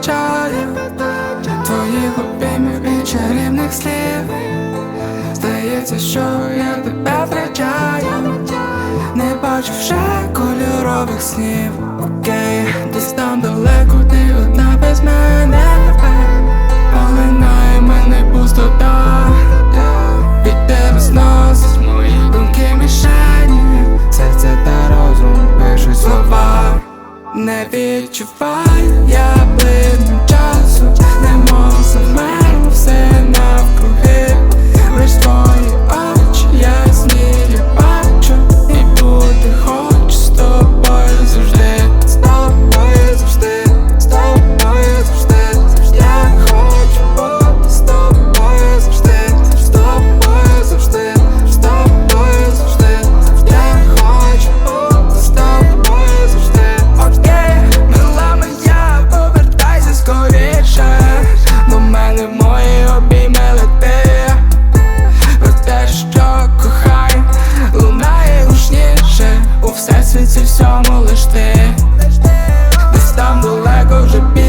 вистачає твоїх обіймів і чарівних слів. Здається, що я тебе втрачаю, не бачу вже кольорових снів. Окей, десь там далеко ти одна без мене, Полинає мене пустота, від тебе зносить мої думки мішені, серце та розум пишуть слова, не відчувай. світі всьому лиш ти Десь там далеко вже пі.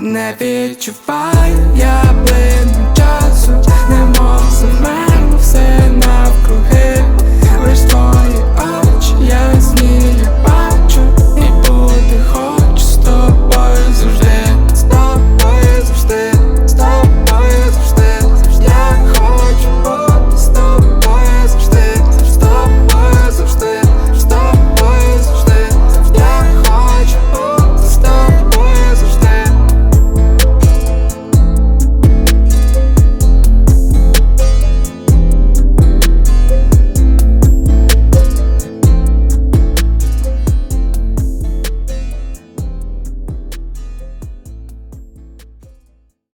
не відчуваю я плину часу, немов замерло все.